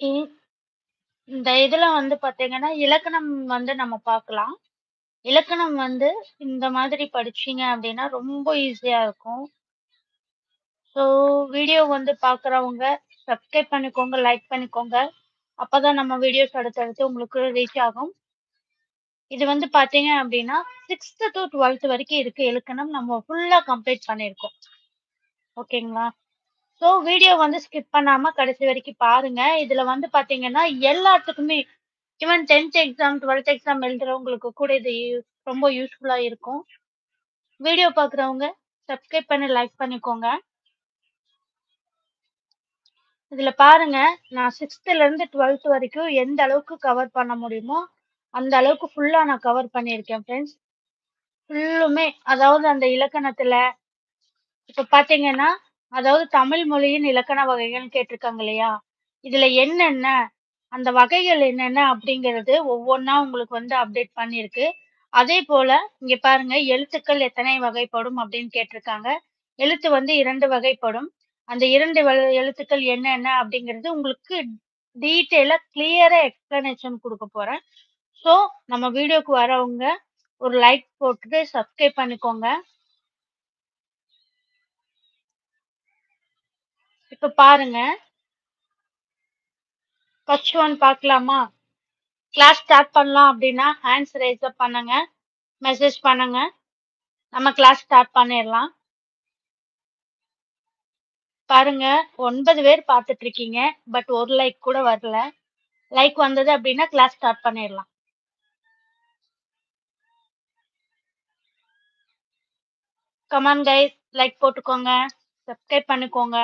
இ- இந்த இதுல வந்து பாத்தீங்கன்னா இலக்கணம் வந்து நம்ம பார்க்கலாம் இலக்கணம் வந்து இந்த மாதிரி படிச்சீங்க அப்படின்னா ரொம்ப ஈஸியா இருக்கும். ஸோ வீடியோ வந்து பாக்குறவங்க சப்ஸ்கிரைப் பண்ணிக்கோங்க லைக் பண்ணிக்கோங்க. அப்பதான் நம்ம வீடியோஸ் அடுத்தடுத்து உங்களுக்கு ரீச் ஆகும். இது வந்து பாத்தீங்க அப்படின்னா சிக்ஸ்த் டு டுவெல்த் வரைக்கும் இருக்கு இலக்கணம் நம்ம ஃபுல்லா கம்ப்ளீட் பண்ணியிருக்கோம் ஓகேங்களா ஸோ வீடியோ வந்து ஸ்கிப் பண்ணாம கடைசி வரைக்கும் பாருங்க. இதுல வந்து பாத்தீங்கன்னா எல்லாத்துக்குமே even tenth exam twelfth exam எழுதுறவங்களுக்கு கூட இது ரொம்ப யூஸ்ஃபுல்லா இருக்கும். வீடியோ பார்க்குறவங்க சப்ஸ்கிரைப் பண்ணி லைக் பண்ணிக்கோங்க. இதுல பாருங்க நான் சிக்ஸ்த்ல இருந்து டுவெல்த் வரைக்கும் எந்த அளவுக்கு கவர் பண்ண முடியுமோ அந்த அளவுக்கு ஃபுல்லா நான் கவர் பண்ணியிருக்கேன் ஃப்ரெண்ட்ஸ் ஃபுல்லுமே அதாவது அந்த இலக்கணத்துல இப்ப பாத்தீங்கன்னா அதாவது தமிழ் மொழியின் இலக்கண வகைகள்னு கேட்டிருக்காங்க இல்லையா? இதுல என்னென்ன அந்த வகைகள் என்னென்ன அப்படிங்கிறது ஒவ்வொன்றா உங்களுக்கு வந்து அப்டேட் பண்ணியிருக்கு. அதே போல இங்க பாருங்க எழுத்துக்கள் எத்தனை வகைப்படும் அப்படின்னு கேட்டிருக்காங்க. எழுத்து வந்து இரண்டு வகைப்படும். அந்த இரண்டு வ- எழுத்துக்கள் என்னென்ன அப்படிங்கிறது உங்களுக்கு டீட்டெயிலா கிளியரா எக்ஸ்பிளனேஷன் கொடுக்க போறேன். ஸோ நம்ம வீடியோக்கு வரவங்க ஒரு லைக் போட்டுட்டு சப்ஸ்கிரைப் பண்ணிக்கோங்க. இப்ப பாருங்க. ஃபர்ஸ்ட் ஒன் பார்க்கலாமா கிளாஸ் ஸ்டார்ட் பண்ணலாம் அப்படின்னா ஹேண்ட்ஸ் ரைஸ் அப் பண்ணுங்க. மெசேஜ் பண்ணுங்க. நம்ம கிளாஸ் ஸ்டார்ட் பண்ணிடலாம். பாருங்க ஒன்பது பேர் பார்த்துட்டு இருக்கீங்க பட் ஒரு லைக் கூட வரல. லைக் வந்தது அப்படின்னா கிளாஸ் ஸ்டார்ட் பண்ணிடலாம். கமான் கைஸ் லைக் போட்டுக்கோங்க. சப்ஸ்கிரைப் பண்ணிக்கோங்க.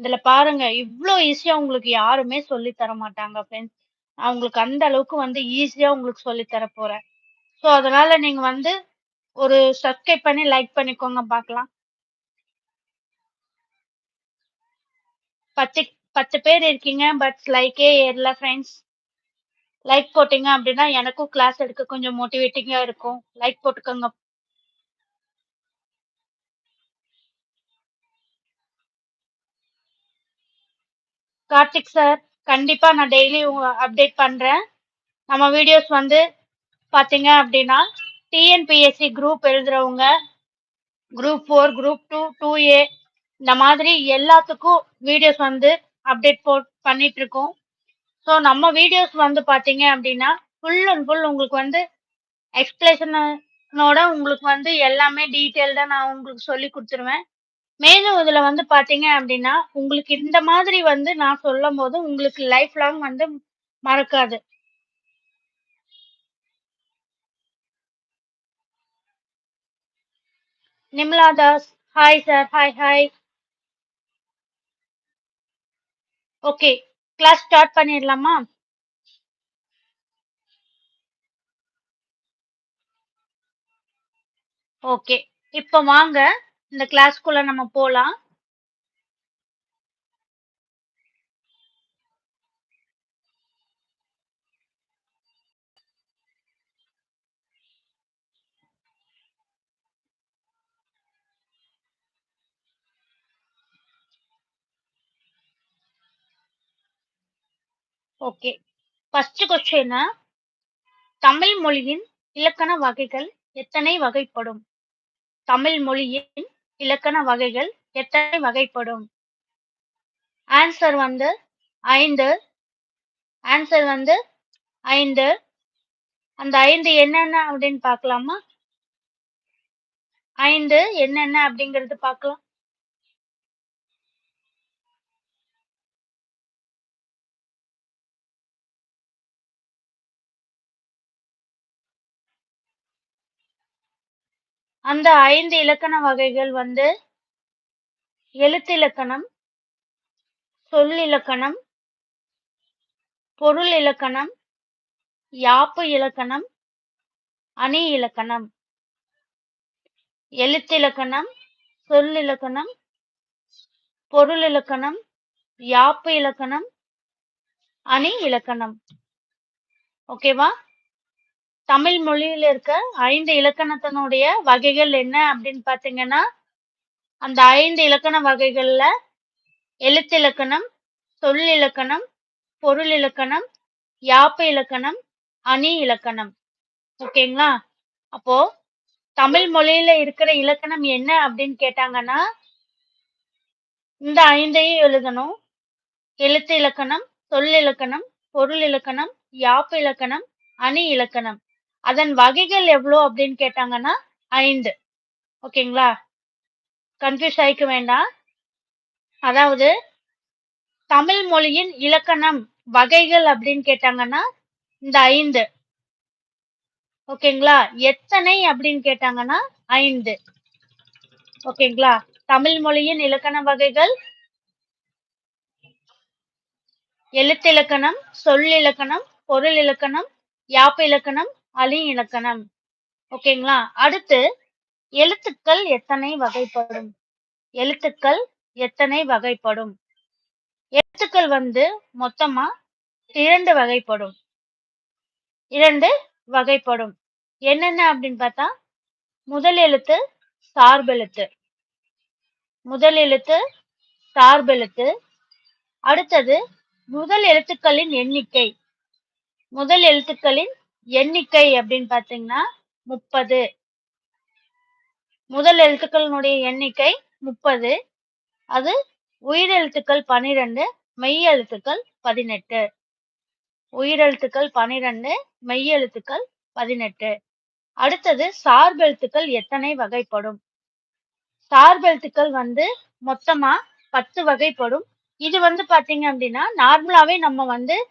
இதுல பாருங்க இவ்வளோ ஈஸியா உங்களுக்கு யாருமே சொல்லி தர மாட்டாங்க ஃப்ரெண்ட்ஸ் நான் உங்களுக்கு அந்த அளவுக்கு வந்து ஈஸியா உங்களுக்கு சொல்லி தர போறேன். ஸோ அதனால நீங்க வந்து ஒரு சப்ஸ்கிரைப் பண்ணி லைக் பண்ணிக்கோங்க பார்க்கலாம் பத்து பத்து பேர் இருக்கீங்க பட் லைக்கே ஏறல ஃப்ரெண்ட்ஸ் லைக் போட்டீங்க அப்படின்னா எனக்கும் கிளாஸ் எடுக்க கொஞ்சம் மோட்டிவேட்டிங்கா இருக்கும். லைக் போட்டுக்கோங்க. கார்த்திக் சார் கண்டிப்பா நான் டெய்லி அப்டேட் பண்றேன். நம்ம வீடியோஸ் வந்து பாத்தீங்க அப்படின்னா TNPSC group எழுதுறவங்க group four group two two A இந்த மாதிரி எல்லாத்துக்கும் வீடியோஸ் வந்து அப்டேட் போ பண்ணிட்டு இருக்கோம் ஸோ நம்ம வீடியோஸ் வந்து பார்த்தீங்க அப்படின்னா ஃபுல் அண்ட் ஃபுல் உங்களுக்கு வந்து எக்ஸ்பிளேஷனோட உங்களுக்கு வந்து எல்லாமே டீட்டெயில்டாக நான் உங்களுக்கு சொல்லி கொடுத்துருவேன். மேலும் இதுல வந்து பாத்தீங்க அப்படின்னா உங்களுக்கு இந்த மாதிரி வந்து நான் சொல்லும் போது உங்களுக்கு லைஃப் லாங் வந்து மறக்காது. Nimla Das hi sir hi hi okay class start பண்ணிடலாமா? ஓகே இப்போ வாங்க. இந்த கிளாஸ்க்குள்ள நம்ம போலாம். ஓகே ஃபர்ஸ்ட் கொஸ்டின் தமிழ் மொழியின் இலக்கண வகைகள் எத்தனை வகைப்படும்? தமிழ் மொழியின் இலக்கண வகைகள் எத்தனை வகைப்படும்? ஆன்சர் வந்து ஐந்து. ஆன்சர் வந்து ஐந்து. அந்த ஐந்து என்னென்ன அப்படின்னு பார்க்கலாமா? ஐந்து என்னென்ன அப்படிங்கிறது பார்க்கலாம். அந்த ஐந்து இலக்கண வகைகள் வந்து எழுத்திலக்கணம் சொல்லிலக்கணம் பொருள் இலக்கணம் யாப்பு இலக்கணம் அணி இலக்கணம். எழுத்திலக்கணம் சொல்லிலக்கணம் பொருள் இலக்கணம் யாப்பு இலக்கணம் அணி இலக்கணம். ஓகேவா? தமிழ் மொழியில இருக்க ஐந்து இலக்கணத்தினுடைய வகைகள் என்ன அப்படின்னு பாத்தீங்கன்னா அந்த ஐந்து இலக்கண வகைகள்ல எழுத்திலக்கணம் சொல்லிலக்கணம் பொருள் இலக்கணம் யாப்பு இலக்கணம் அணி இலக்கணம். ஓகேங்களா? அப்போ தமிழ் மொழியில இருக்கிற இலக்கணம் என்ன அப்படின்னு கேட்டாங்கன்னா இந்த ஐந்தையும் எழுதணும். எழுத்து இலக்கணம் சொல் இலக்கணம் பொருள் இலக்கணம் யாப்பு இலக்கணம் அணி இலக்கணம். அதன் வகைகள் எவ்வளோ அப்படின்னு கேட்டாங்கன்னா ஐந்து. ஓகேங்களா? கன்ஃபியூஸ் ஆயிக்க வேண்டாம். அதாவது தமிழ் மொழியின் இலக்கணம் வகைகள் அப்படின்னு கேட்டாங்கன்னா இந்த ஐந்து. ஓகேங்களா? எத்தனை அப்படின்னு கேட்டாங்கன்னா ஐந்து. ஓகேங்களா? தமிழ் மொழியின் இலக்கண வகைகள் எழுத்திலக்கணம் சொல் இலக்கணம் பொருள் இலக்கணம் யாப்பு இலக்கணம் அலி இலக்கணம். ஓகேங்களா? அடுத்து எழுத்துக்கள் எத்தனை வகைப்படும்? எழுத்துக்கள் எத்தனை வகைப்படும்? எழுத்துக்கள் வந்து மொத்தமா இரண்டு வகைப்படும். இரண்டு வகைப்படும். என்னென்ன அப்படின்னு பார்த்தா முதல் எழுத்து சார்பெழுத்து முதல் எழுத்து சார்பெழுத்து அடுத்தது முதல் எழுத்துக்களின் எண்ணிக்கை. முதல் எழுத்துக்களின் எண்ணிக்கை அப்படின்னு பார்த்தீங்கன்னா முப்பது. முதல் எழுத்துக்களினுடைய எண்ணிக்கை முப்பது. அது உயிரெழுத்துக்கள் பனிரெண்டு மெய் எழுத்துக்கள் பதினெட்டு. உயிரெழுத்துக்கள் பனிரெண்டு மெய் எழுத்துக்கள் பதினெட்டு. அடுத்தது சார்பெழுத்துக்கள் எத்தனை வகைப்படும்? சார்பெழுத்துக்கள் வந்து மொத்தமா பத்து வகைப்படும். இது வந்து பாத்தீங்க அப்படின்னா நார்மலாவே நம்ம வந்து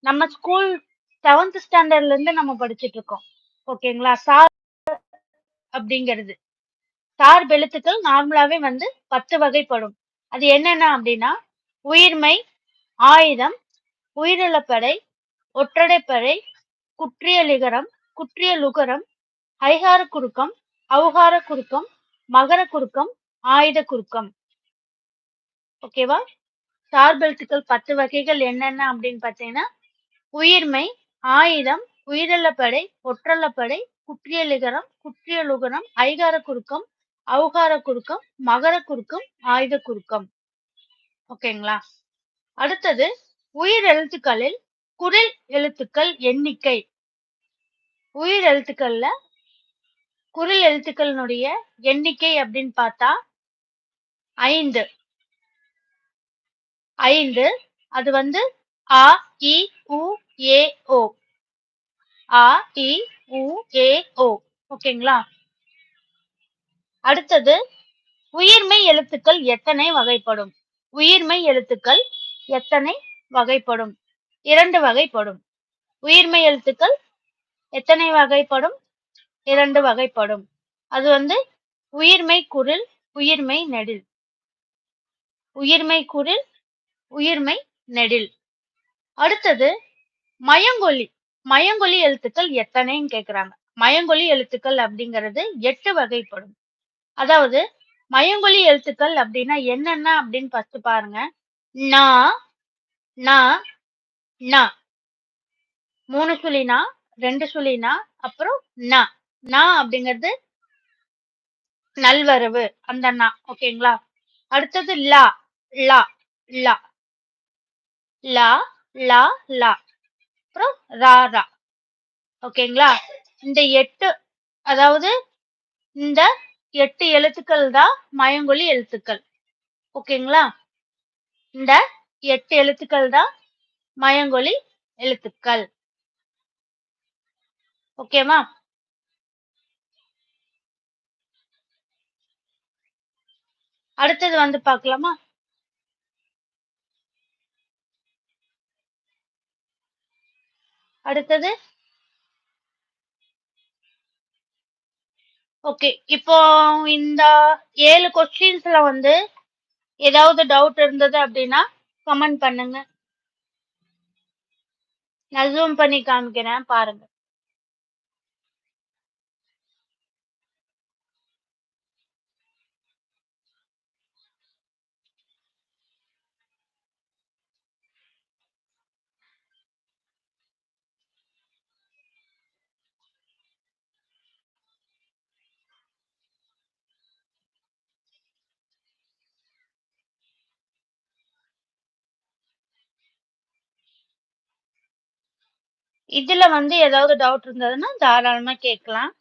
நம்ம ஸ்கூல் செவன்த் ஸ்டாண்டர்ட்ல இருந்து நம்ம படிச்சுட்டு இருக்கோம். ஓகேங்களா? சார் அப்படிங்கிறது. சார்பெழுத்துக்கள் நார்மலாவே வந்து பத்து வகைப்படும். அது என்னென்ன அப்படின்னா உயிர்மை ஆயுதம் உயிரிழப்படை ஒற்றடைப்படை குற்றியலிகரம் குற்றியலுகரம் ஐகார குறுக்கம் அவுகார குறுக்கம் மகர குறுக்கம் ஆயுத குறுக்கம். ஓகேவா? சார்பெழுத்துக்கள் பத்து வகைகள் என்னென்ன அப்படின்னு பார்த்தீங்கன்னா உயிர்மை ஆயுதம் உயிரிழப்படை ஒற்றலப்படை குற்றியலிகரம் குற்றியலுகரம் ஐகார குறுக்கம் அவுகார குறுக்கம் மகர குறுக்கம் ஆயுத குறுக்கம். ஓகேங்களா அடுத்தது உயிர் எழுத்துக்களில் குரில் எழுத்துக்கள் எண்ணிக்கை. உயிர் எழுத்துக்கள்ல குரில் எழுத்துக்களினுடைய எண்ணிக்கை அப்படின்னு பார்த்தா ஐந்து. ஐந்து அது வந்து அ இ உ ஏ ஓ. அ இ உ ஏ ஓ. ஓகேங்களா? அடுத்தது உயிர்மை எழுத்துக்கள் எத்தனை வகைப்படும்? உயிர்மை எழுத்துக்கள் எத்தனை வகைப்படும்? இரண்டு வகைப்படும். உயிர்மை எழுத்துக்கள் எத்தனை வகைப்படும்? இரண்டு வகைப்படும். அது வந்து உயிர்மை குரில் உயிர்மை நெடில். உயிர்மை குரில் உயிர்மை நெடில். அடுத்தது மயங்கொலி மயங்கொலி எழுத்துக்கள் எத்தனைன்னு கேக்குறாங்க. மயங்கொலி எழுத்துக்கள் அப்படிங்கிறது எட்டு வகைப்படும். அதாவது மயங்கொலி எழுத்துக்கள் அப்படின்னா என்னென்ன அப்படின்னு ஃபர்ஸ்ட் பாருங்க. நா நா நா. மூணு சுழினா ரெண்டு சுழினா அப்புறம் ந. நா அப்படிங்கிறது நல்வரவு அந்த நா. ஓகேங்களா? அடுத்தது லா லா லா. லா. லா லா. அப்புறம் ரா ரா. ஓகேங்களா இந்த எட்டு அதாவது இந்த எட்டு எழுத்துக்கள் தான் மயங்கொலி எழுத்துக்கள். ஓகேங்களா இந்த எட்டு எழுத்துக்கள் தான் மயங்கொலி எழுத்துக்கள். ஓகேவா அடுத்தது வந்து பார்க்கலாமா? அடுத்தது? ஓகே இப்போ இந்த ஏழு கொஸ்டின்ஸ்ல வந்து ஏதாவது டவுட் இருந்தது அப்படின்னா கமெண்ட் பண்ணுங்க. நான் ஜூம் பண்ணி காமிக்கிறேன் பாருங்க. இதுல வந்து ஏதாவது டவுட் இருந்ததுன்னா தாராளமா கேட்கலாம்.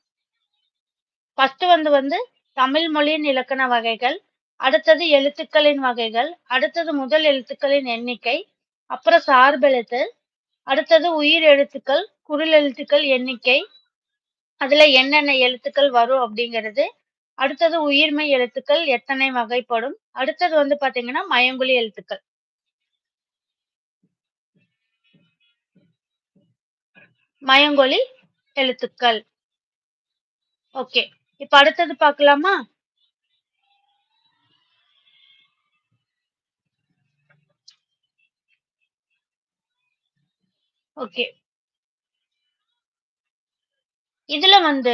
ஃபர்ஸ்ட் வந்து வந்து தமிழ் மொழியின் இலக்கண வகைகள், அடுத்தது எழுத்துக்களின் வகைகள், அடுத்தது முதல் எழுத்துக்களின் எண்ணிக்கை, அப்புறம் சார்பெழுத்து, அடுத்தது உயிர் எழுத்துக்கள், குரல் எழுத்துக்கள் எண்ணிக்கை, அதுல என்னென்ன எழுத்துக்கள் வரும் அப்படிங்கிறது, அடுத்தது உயிர்மெய் எழுத்துக்கள் எத்தனை வகைப்படும், அடுத்தது வந்து பாத்தீங்கன்னா மயங்குழி எழுத்துக்கள். மயங்கொலி எழுத்துக்கள். ஓகே. இப்ப அடுத்தது பார்க்கலாமா? ஓகே. இதுல வந்து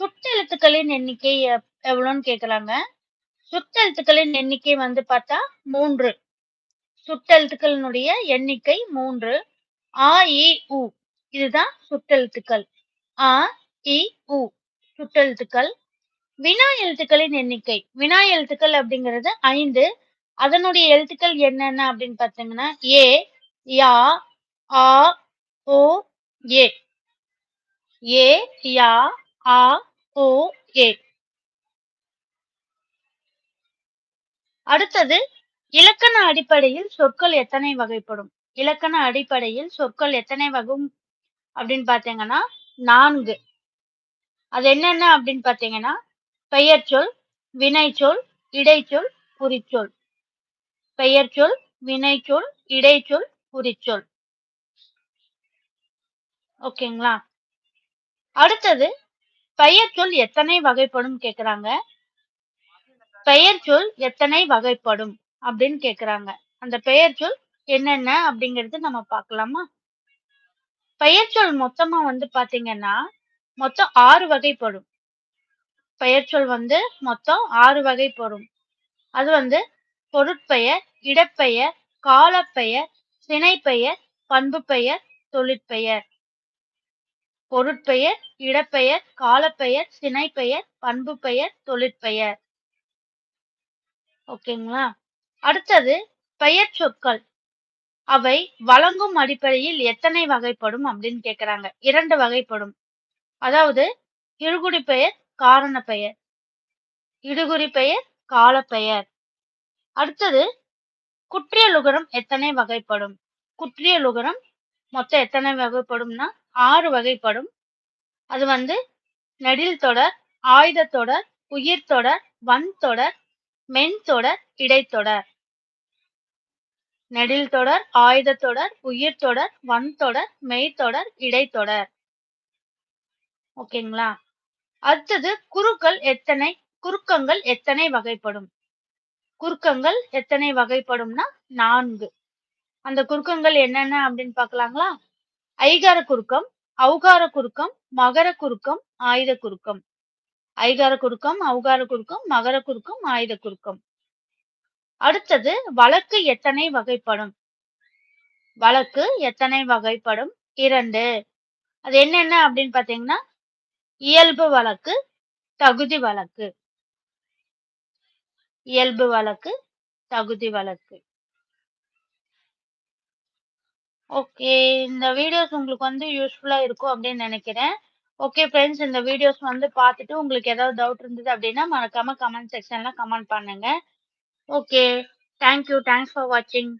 சுட்டெழுத்துக்களின் எண்ணிக்கை எவ்வளோன்னு கேக்குறாங்க. சுட்டெழுத்துக்களின் எண்ணிக்கை வந்து பார்த்தா மூன்று சுட்டெழுத்துக்களினுடைய எண்ணிக்கை மூன்று ஆ, இ, உ. இதுதான் சுட்டெழுத்துக்கள். ஆ, இ, உ. சுட்டெழுத்துக்கள். வினா எழுத்துக்களின் எண்ணிக்கை. வினா எழுத்துக்கள் அப்படிங்கிறது ஐந்து அதனுடைய எழுத்துக்கள் என்னென்ன அப்படின்னு பார்த்தீங்கன்னா, ஏ, யா, ஆ, ஓ, ஏ. ஏ, யா, ஆ, ஓ, ஏ. அடுத்தது இலக்கண அடிப்படையில் சொற்கள் எத்தனை வகைப்படும்? இலக்கண அடிப்படையில் சொற்கள் எத்தனை வகும் அப்படின்னு பார்த்தீங்கன்னா, நான்கு அது என்னென்ன அப்படின்னு பார்த்தீங்கன்னா, பெயர்ச்சொல், வினைச்சொல், இடைச்சொல், குறிச்சொல். பெயர்ச்சொல், வினைச்சொல், இடைச்சொல், குறிச்சொல். ஓகேங்களா? அடுத்தது பெயர்ச்சொல் எத்தனை வகைப்படும் கேக்குறாங்க. பெயர்ச்சொல் எத்தனை வகைப்படும் அப்படின்னு கேக்குறாங்க. அந்த பெயர்ச்சொல் என்னென்ன அப்படிங்கிறது நம்ம பார்க்கலாமா? பெயர்ச்சொல் மொத்தமா வந்து பாத்தீங்கன்னா மொத்தம் ஆறு வகைப்படும். பெயர்ச்சொல் வந்து மொத்தம் ஆறு வகைப்படும். அது வந்து பொருட்பெயர், இடப்பெயர், காலப்பெயர், சினைப்பெயர், பண்புப்பெயர், தொழிற்பெயர். பொருட்பெயர், இடப்பெயர், காலப்பெயர், சினைப்பெயர், பண்பு பெயர் தொழிற்பெயர். ஓகேங்களா? அடுத்தது பெயர் சொற்கள் அவை வழங்கும் அடிப்படையில் எத்தனை வகைப்படும் அப்படின்னு கேக்குறாங்க. இரண்டு வகைப்படும். அதாவது இருகுடி பெயர், காரணப் பெயர். இடுகுறி பெயர், காலப்பெயர். அடுத்தது குற்றியலுகரம் எத்தனை வகைப்படும்? குற்றியலுகரம் மொத்தம் எத்தனை வகைப்படும்னா ஆறு வகைப்படும். அது வந்து நெடில் தொடர், ஆயுத தொடர், உயிர் தொடர், வன்தொடர், மென்தொடர், இடைத்தொடர். தொடர், இடைத்தொடர் தொடர், உயிர் தொடர், வன்தொடர், மெய்த்தொடர், இடைத்தொடர். ஓகேங்களா? அடுத்தது குறுக்கள் எத்தனை குறுக்கங்கள் எத்தனை வகைப்படும்? குறுக்கங்கள் எத்தனை வகைப்படும்னா நான்கு அந்த குறுக்கங்கள் என்னென்ன அப்படின்னு பார்க்கலாங்களா? ஐகார குறுக்கம், அவுகார குறுக்கம், மகர குறுக்கம், ஆயுத குறுக்கம். ஐகார குறுக்கம், அவுகார குறுக்கம், மகர குறுக்கம், ஆயுத குறுக்கம். அடுத்தது வழக்கு எத்தனை வகைப்படும்? வழக்கு எத்தனை வகைப்படும்? இரண்டு அது என்னென்ன அப்படின்னு பார்த்தீங்கன்னா, இயல்பு வழக்கு, தகுதி வழக்கு. இயல்பு வழக்கு, தகுதி வழக்கு. ஓகே. இந்த வீடியோஸ் உங்களுக்கு வந்து யூஸ்ஃபுல்லா இருக்கும் அப்படின்னு நினைக்கிறேன். ஓகே ஃப்ரெண்ட்ஸ் இந்த வீடியோஸ் வந்து பார்த்துட்டு உங்களுக்கு ஏதாவது டவுட் இருந்தது அப்படின்னா மறக்காம கமெண்ட் செக்ஷன்ல கமெண்ட் பண்ணுங்க. Okay. Thank you. Thanks for வாட்சிங்.